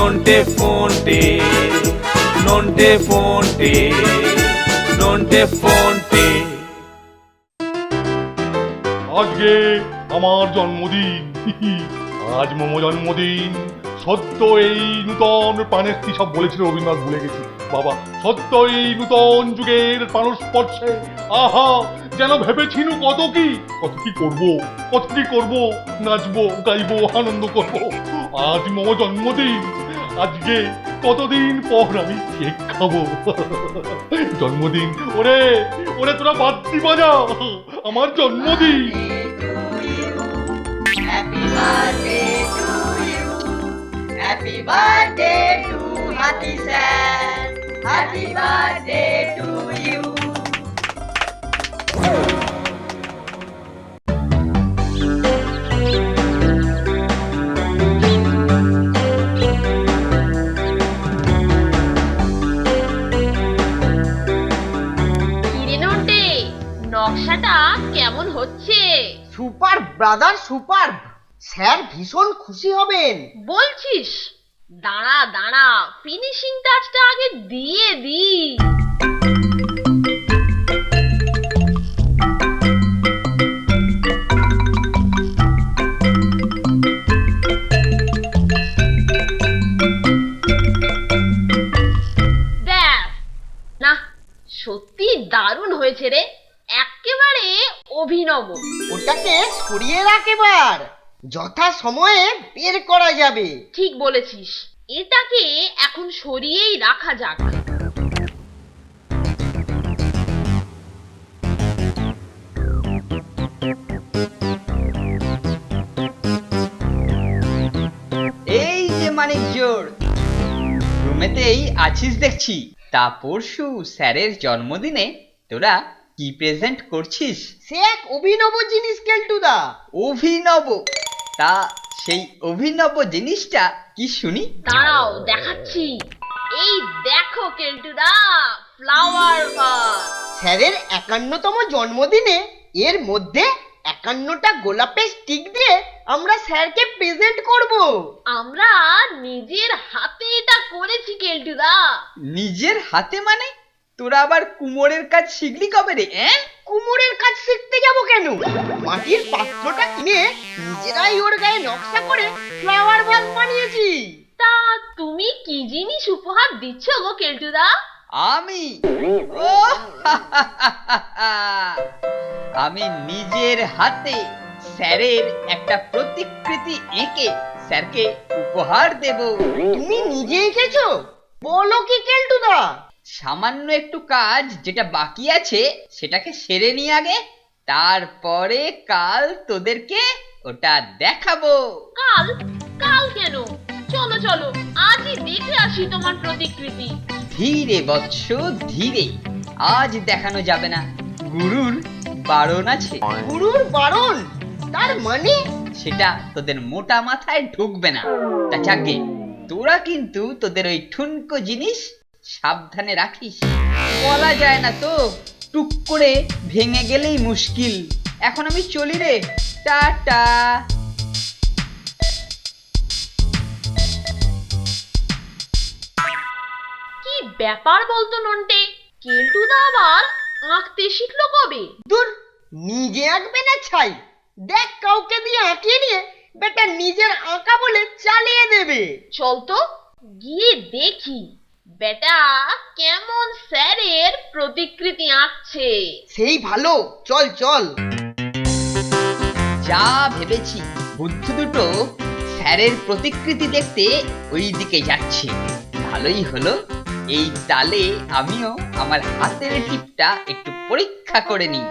নন্টে ফোনটে নন্টে ফোনটে নন্টে ফোনটে। আজকে আমার জন্মদিন। আজ মোমো জন্মদিন। সত্য এই নূতন প্রাণের সব বলেছিল রবীন্দ্রনাথ? ভুলে গেছি। বাবা, সত্য এই নূতন যুগের প্রাণ স্পর্শে আহা, যেন ভেবেছিনু কত কি? কত কি করব? কত কি করব? নাচবো, গাইবো, আনন্দ করব। আজ মোমো জন্মদিন। আজকে কতদিন পর আমি কেক খাব জন্মদিন ওরে ওরে তোরা বাদ্যি বাজা আমার জন্মদিন Happy birthday to you. Happy birthday to Happy Sam. Happy birthday brother super. Sir ভীষণ খুশি হবেন। বলছিস? দাঁড়া দাঁড়া ফিনিশিং টাচটা আগে দিয়ে দি। সত্যি দারুণ হয়েছে রে। একেবারে অভিনব। ওটাকে সরিয়ে রাখ এবার। যথা সময়ে বের করা যাবে। ঠিক বলেছিস। এটাকে এখন সরিয়েই রাখা যাক। এই যে মানিক জোর। রুমেতেই আছিস দেখছি। তা পরশু স্যারের জন্মদিনে তোরা কি প্রেজেন্ট করছিস? সে এক অভিনব জিনিস কেলটুদা। অভিনব? তা সেই অভিনব জিনিসটা কি শুনি? দাঁড়াও দেখাচ্ছি। এই দেখো কেলটুদা ফ্লাওয়ার ভাস স্যারের একান্নতম জন্মদিনে এর মধ্যে একান্নটা গোলাপের স্টিক দিয়ে আমরা স্যারকে প্রেজেন্ট করব। আমরা নিজের হাতে এটা করেছি কেলটুদা। নিজের হাতে মানে? তোরা আবার কুমোরের কাজ শিখলি কবে রে অ্যাঁ? কুমোরের কাজ শিখতে যাব কেন? মাটির পাত্রটা কিনে নিজেরাই ওর গায়ে নকশা করে ফ্লাওয়ার ভাস বানিয়েছি। তা তুমি কি জিনিস উপহার দিচ্ছ গো কেলটুদা? আমি? ও আমি নিজের হাতে স্যারের একটা প্রতিকৃতি এঁকে স্যারকে উপহার দেব। তুমি নিজে এঁকেছো? বলো কি কেলটুদা? সামান্য একটু কাজ যেটা বাকি আছে সেটাকে সেরে নিয়ে আগে তারপরে কাল তোদেরকে ওটা দেখাবো। কাল? কাল কেন? চলো চলো আজই দেখে আসি তোমার প্রতিকৃতি। ধীরে বৎস ধীরে আজ দেখানো যাবে না। গুরুর বারণ আছে। গুরুর বারণ? তার মানে? সেটা তোদের মোটা মাথায় ঢুকবে না। তা যাকে তোরা কিন্তু তোদের ওই ঠুনকো জিনিস সাবধানে রাখিস। বলা যায় না তো টুক করে ভেঙে গেলেই মুশকিল। এখন আমি চলি রে। টাটা। কি ব্যাপার বলতো নন্টে? কেলটুদা আবার আঁকতে শিখলো কবে? দূর নিজে আঁকবে না ছাই? দেখ কাউকে দিয়ে আঁকিয়ে নিয়ে বেটা নিজের আঁকা বলে চালিয়ে দেবে। চল তো গিয়ে দেখি। বেটা কেমন স্যারের প্রতিকৃতি আঁকছে? সেই ভালো চল চল। যা ভেবেছি বুদ্ধি দুটো স্যারের প্রতিকৃতি দেখতে ওই দিকে যাচ্ছে। ভালোই হলো এই তালে আমিও আমার হাতের টিপটা একটু পরীক্ষা করে নিই।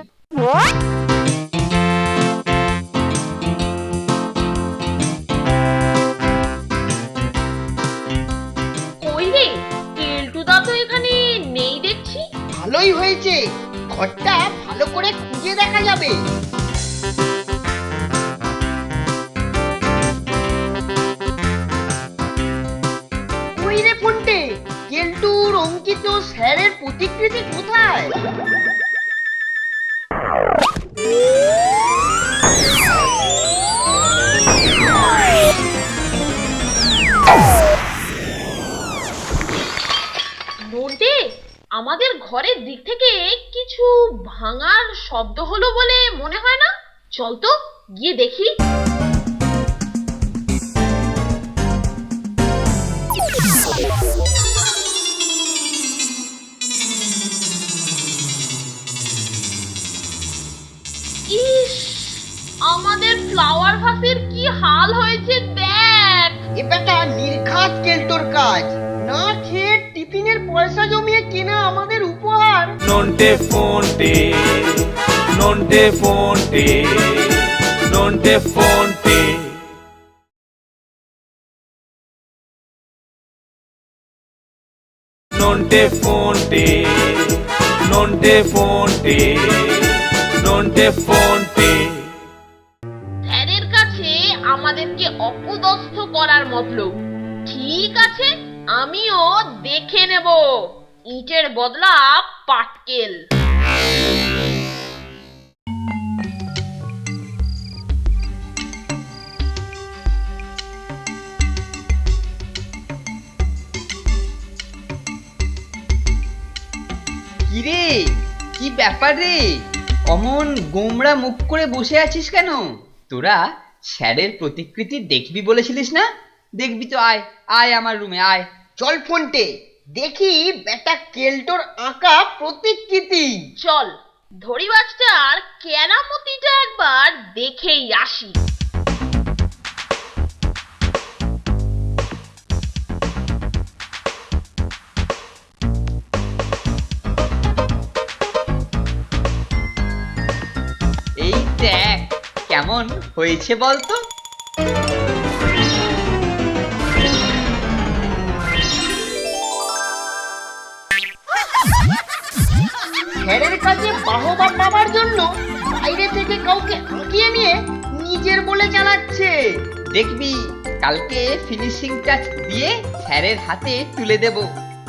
ভালোই হয়েছে। ঘরটা ভালো করে খুঁজে দেখা যাবে। ওই রে ফোনটে, কেলটুর অঙ্কিত স্যারের প্রতিকৃতি কোথায়? ঘরের দিক থেকে কিছু ভাঙার শব্দ হলো বলে মনে হয় না। চল তো, গিয়ে দেখি। আমাদের ফ্লাওয়ার ভাসের কি হাল হয়েছে দেখ। এ বেটা নির্ঘাত কেলটোর কাজ। না খেয়ে টিফিনের পয়সা জমিয়ে কেনা আমাদের নন্টে ফোনটে নন্টে ফোনটে নন্টে ফোনটে নন্টে ফোনটে নন্টে ফোনটে স্যারের কাছে আমাদেরকে অপদস্থ করার মতলব। ঠিক আছে, আমিও দেখে নেব। ইটের বদলা পাটকেল। কিরে, কি ব্যাপার রে? অমন গোমড়া মুখ করে বসে আছিস কেন? তোরা স্যারের প্রতিকৃতি দেখবি বলেছিলিস না? দেখবি তো, আয় আয় আমার রুমে, আয়। চল ফোনটে। দেখি বেটা কেলটোর আঁকা প্রতিকৃতি। চল ধরিবাজটার কেরামতিটা একবার দেখেই আসি। এই দেখ কেমন হয়েছে বলতো? বাহবা পাবার জন্য বাইরে থেকে কাউকে আঁকিয়ে নিয়ে নিজের বলে চালাচ্ছে। দেখবি কালকে ফিনিশিং টাচ দিয়ে স্যারের হাতে তুলে দেব।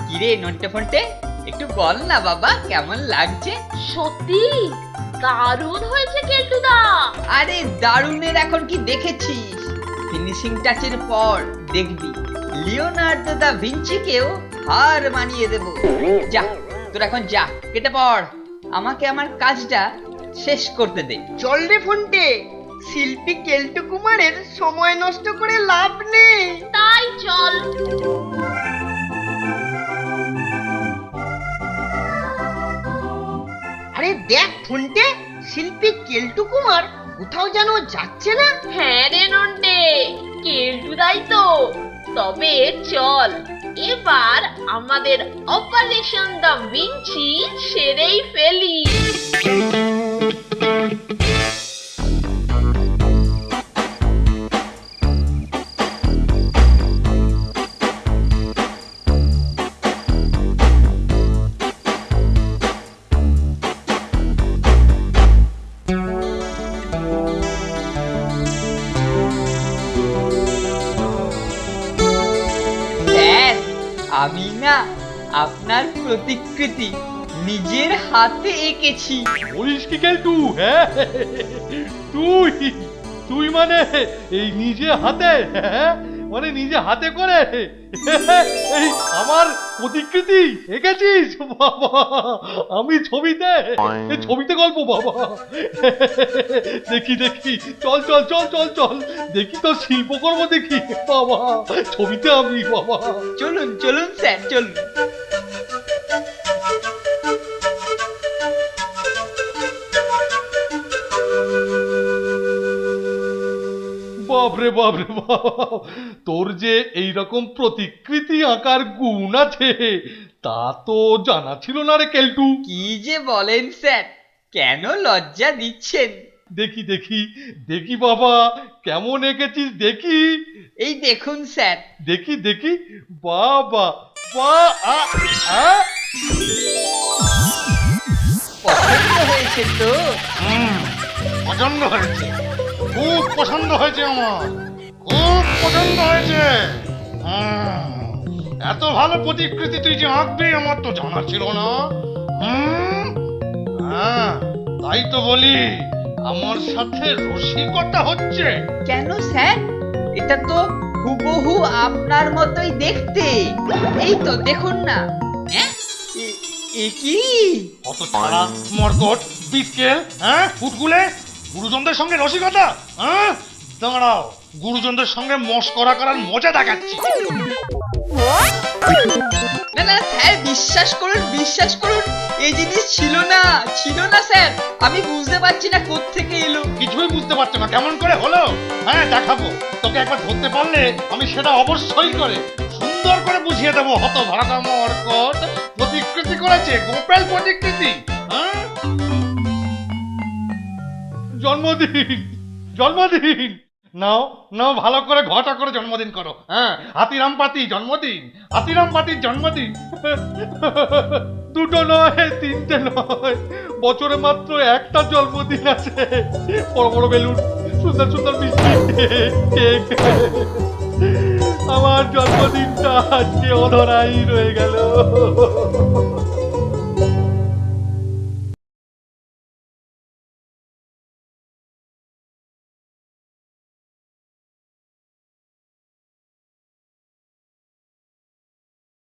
কিরে নন্টে ফন্টে একটু বল না বাবা কেমন লাগছে? সত্যি? দারুণ হয়েছে কেলটুদা। আরে দারুণের এখন কি দেখেছিস? ফিনিশিং টাচের পর দেখবি লিওনার্দো দা ভিঞ্চিকেও হার মানিয়ে দেব। যা তোর এখন যা কেটে পড়। আমাকে আমার কাজটা শেষ করতে দে। চল রে ফোনটে। শিল্পী কেল্টু কুমারের সময় নষ্ট করে লাভ নেই। তাই চল। আরে দেখ ফোনটে শিল্পী কেল্টু কুমার কোথাও যেন যাচ্ছে না। হ্যাঁ রে নন্টে কেলটুদাই তো। তবে চল এবার আমাদের অপারেশন দা ভিঞ্চি সেরেই ফেলি। প্রতিকৃতি নিজের হাতে এঁকেছি। বলিস কি কেলটু হ্যাঁ তুই তুই মানে এই নিজে হাতে হ্যাঁ মানে নিজে হাতে করে এই আমার প্রতিকৃতি এঁকেছিস? বাবা আমি ছবিতে ছবিতে গল্প বাবা। দেখি দেখি চল চল চল চল চল। দেখি তো শিল্পকর্ম দেখি বাবা। ছবিতে আমি বাবা। চলুন চলুন স্যার চলুন। বাপরে বাপরে বাপ। তোর যে এই রকম প্রতিকৃতি আঁকার গুণ আছে তা তো জানা ছিল না রে কেলটু। কি যে বলেন স্যার কেন লজ্জা দিচ্ছেন? দেখি দেখি দেখি বাবা কেমন এঁকেছিস দেখি। এই দেখুন স্যার। দেখি দেখি বাবা বা আ আ। হয়েছে তো? হুম, পছন্দ হয়েছে। খুব পছন্দ হয়েছে আমার। খুব পছন্দ হয়েছে। এত ভালো প্রতিকৃতি তুই যে আঁকবি আমার তো জানা ছিল না। হ্যাঁ তাই তো বলি আমার সাথে রসিকতা হচ্ছে। কেন স্যার? এটা তো হুবহু আপনার মতোই দেখতে। এই তো দেখুন না। হ্যাঁ? এ- এ কি? কত ছাড়া মরকট বিস্কেল হ্যাঁ ফুটগুলে গুরুজনদের সঙ্গে রসিকতা? হ্যাঁ? দাঁড়াও গুরুজনদের সঙ্গে মস্করা করার মজা দেখাচ্ছি। না না স্যার বিশ্বাস করুন বিশ্বাস করুন এই জিনিস ছিল না ছিল না স্যার। আমি বুঝতে পারছি না কোত্থেকে এলো। কিছুই বুঝতে পারছ না কেমন করে হলো? হ্যাঁ দেখাবো। তোকে একবার ধরতে পারলে আমি সেটা অবশ্যই করে সুন্দর করে বুঝিয়ে দেবো হত ভাড়া মরকট প্রতিকৃতি করেছে গোপাল প্রতিকৃতি হ্যাঁ? জন্মদিন জন্মদিন। নাও নাও, ভালো করে ঘটা করে জন্মদিন করো হ্যাঁ? হাতিরাম পাতি জন্মদিন হাতিরাম পাতির জন্মদিন। দুটো নয়, তিনটে নয়, বছরে মাত্র একটা জন্মদিন আছে। বড় বড় বেলুন, সুন্দর সুন্দর মিষ্টি। আমার জন্মদিনটা আজকে অধরাই রয়ে গেল।